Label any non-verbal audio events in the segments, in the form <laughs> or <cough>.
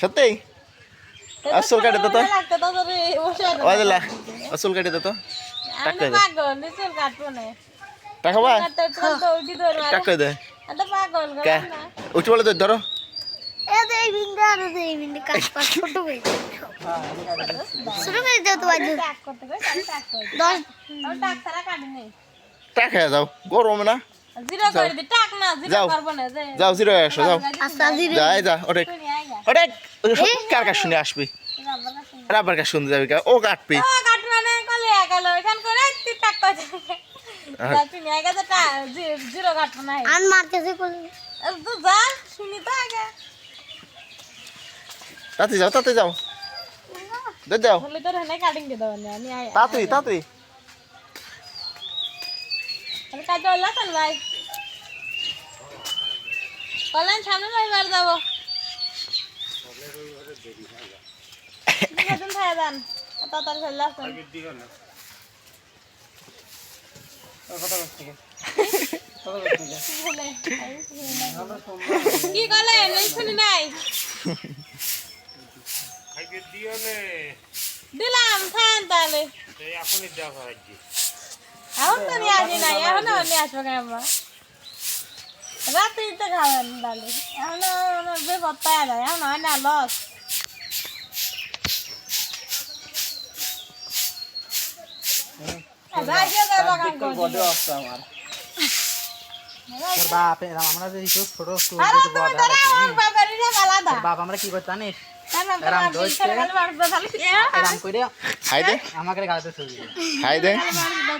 সত্যি? আসল কাটে তো ওয়াদিল্লা আসল কাটে তো পাগল নিচুল টাকা বা টাকা দে। উঠি বলে ধরো। হয়ে তো বাজু টাক টাক টাক টাকা যাও গরম না। জিরো করে দি টাক না জিরো যাও। করব না যে। যাও জিরো আসো যাও। আস্তে ধীরে যাই যা ওরে তুই আইগা ওরে কার কাছ শুনে আসবি? রাবার কাছ। শুনতে যাবি কা ও কাটবি ও কাট মানে কলে গেল। এখান করে তুই টাক করে যা তুই নিয়ে আইগা টা- জিরো কাটবো না আন মারতেছে কোলে। তুই যা শুনি তো আগে। তাতে যাও তাতে যাও। দে যাও। তাড়াতাড়ি তাহলে কাজ ভাই। কলেন সামনে রবিবার যাব। <laughs> কি কলেন এই শুনি নাই দিলাম খান তাহলে এখন তো নিয়ে আসি নাই এখন নিয়ে আসব আমরা রাতেই খাবেন তাহলে এখন বিপদ পাওয়া যায় এখন হয় না লস। বাপ আমরা যে একটু ছোট স্কুল আরে তুমি ধরে আমার বাবারই রে আলাদা। বাপ আমরা কি করতে জানিস? তার বাবা এরম আমার দোষ বিশাল গাল মারবে তাহলে কি? এরম করে হাই দে। আমাকে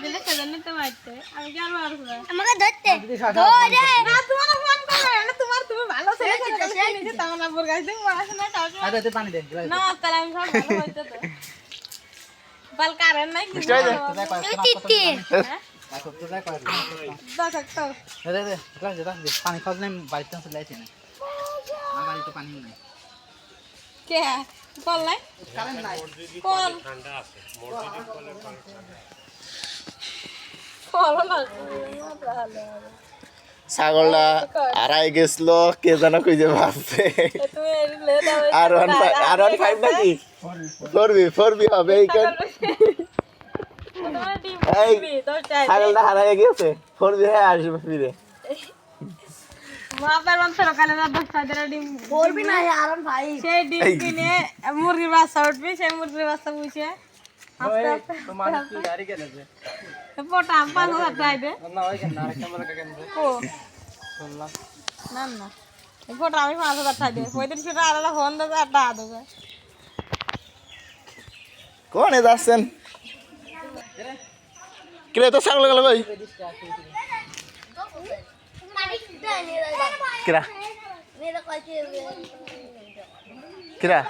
দিলে সেজন্য তো মারতে। আমি কি আর মারবো আমাকে ধরতে যদি না, তোমার ফোন করে, না, তোমার তুমি ভালো ছেলে নিজে তেমন পড়াশোনা। আরে তুই পানি দে না, তাহলে আমি সব ভালো হইতো তো। বাল নাই, কিছু। তুমি তিতি হ্যাঁ? পানি খাওয়া বাড়িতে চলে আসি না আমার তো পানি নেই কে? কল নাই? কল। কলও না। ছাগলটা আড়াই গেছিল কে যেন খুঁজে এই আর ওয়ান আর ওয়ান ফাইভ নাকি? ফোর বি ফোর বি হবে এইখান এই। ছাগলটা হারাই গেছে। ফোর বি হ্যাঁ আসবে ফিরে। মুরগির বাচ্চা উঠবি সেই মুরগির বাচ্চা বুঝে না না পোটা আমি পাঁচ হাজার টাকা দিই পঁয়ত্রিশ টাকা আলাদা ফোন দেবে আর টাকা দেবে। কোনে যাচ্ছেন? কিরে তো ছাগল গেল ভাই কিরা? কিরা?